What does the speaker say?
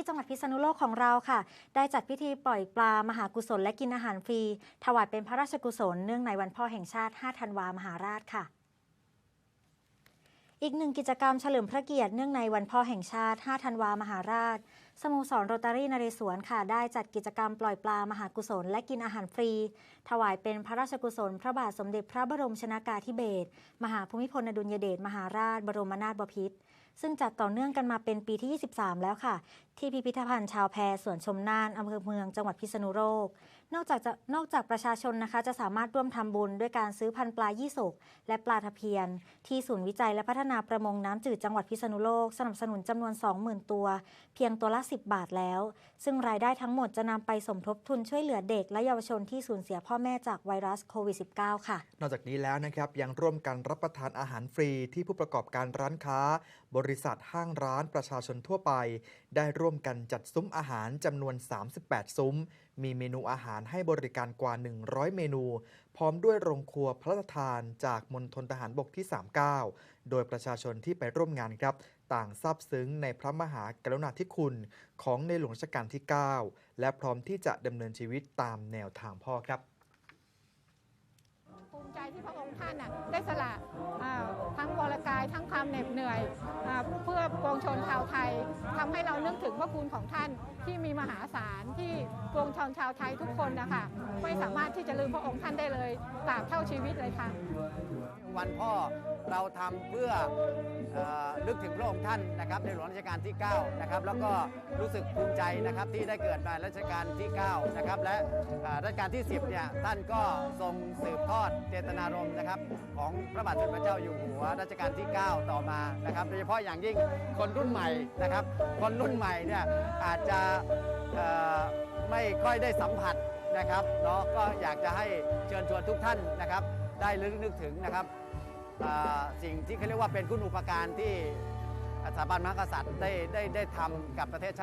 ที่จังหวัดพิษณุโลกของเราค่ะ ได้จัดพิธีปล่อยปลามหากุศลและกินอาหารฟรี ถวายเป็นพระราชกุศลเนื่องในวันพ่อแห่งชาติ 5 ธันวามหาราชค่ะอีกหนึ่งกิจกรรมเฉลิมพระเกียรติเนื่องในวันพ่อแห่งชาติ 5 ธันวามหาราช สโมสรโรตารีนเรศวรค่ะได้จัดกิจกรรมปล่อยปลามหากุศล และกินอาหารฟรี ถวายเป็นพระราชกุศล พระบาทสมเด็จพระบรมชนากาธิเบศรมหาภูมิพลอดุลยเดชมหาราช บรมนาถบพิตรซึ่งจัดต่อเนื่องกันมาเป็นปีที่ 23 แล้วค่ะ ที่พิพิธภัณฑ์ชาวแพสวนชมน่านอำเภอเมืองจังหวัดพิษณุโลกนอกจากจะนอกจากประชาชนนะคะ จะสามารถร่วมทำบุญด้วยการซื้อพันธุ์ปลายี่สกและปลาทะเพียน ที่ศูนย์วิจัยและพัฒนาประมงน้ำจืดจังหวัดพิษณุโลกสนับสนุนจำนวน 20,000 ตัว เพียงตัวละ10บาทแล้ว ซึ่งรายได้ทั้งหมดจะนำไปสมทบทุนช่วยเหลือเด็กและเยาวชนที่สูญเสียพ่อแม่จากไวรัสโควิด -19 ค่ะ นอกจากนี้แล้วนะครับยังร่วมกันรับประทานอาหารฟรีที่ผู้ประกอบการร้านค้า บริษัทห้างร้านประชาชนทั่วไป ได้ร่วมกันจัดซุ้มอาหารจำนวน 38 ซุ้ม มีเมนูอาหารให้บริการกว่า 100 เมนู พร้อมด้วยโรงครัวพระราชทานจากมณฑลทหารบกที่ 39 โดยประชาชนที่ไปร่วมงานครับ ต่างซาบซึ้งในพระมหากรุณาธิคุณของในหลวงรัชกาลที่ 9 และพร้อมที่จะดำเนินชีวิตตามแนวทางพ่อครับ ภูมิใจที่พระองค์ท่านน่ะได้สละ ความเหน็ดเหนื่อยอเพื่อปวงชนชาวไทยทำให้เรานึกถึงพระคุณของท่านที่มีมหาศาลที่ปวงชนชาวไทยทุกคนนะคะไม่สามารถที่จะลืมพระองค์ท่านได้เลยตราบเท่าชีวิตเลยค่ะ วันพ่อเราทำเพื่ออ นึกถึงพระองค์ท่านนะครับในหลวงรัชกาลที่9นะครับแล้วก็รู้สึกภูมิใจนะครับที่ได้เกิดในรัชกาลที่9นะครับและรัชกาลที่ 10เนี่ยท่านก็ทรงสืบทอดเจตนารมณ์นะครับของพระบาทสมเด็จพระเจ้าอยู่หัวรัชกาลที่ 9 ต่อมานะครับโดยเฉพาะอย่างยิ่งคนรุ่นใหม่นะครับคนรุ่นใหม่เนี่ยอาจจะไม่ค่อยได้สัมผัสนะครับเนาะก็อยากจะให้เชิญชวนทุกท่านนะครับ ได้ลึกนึกถึงนะครับ สิ่งที่เขาเรียกว่าเป็นคุณอุปการที่สถาบันมหากษัตริย์ได้ได้ได้ทำกับประเทศชาติ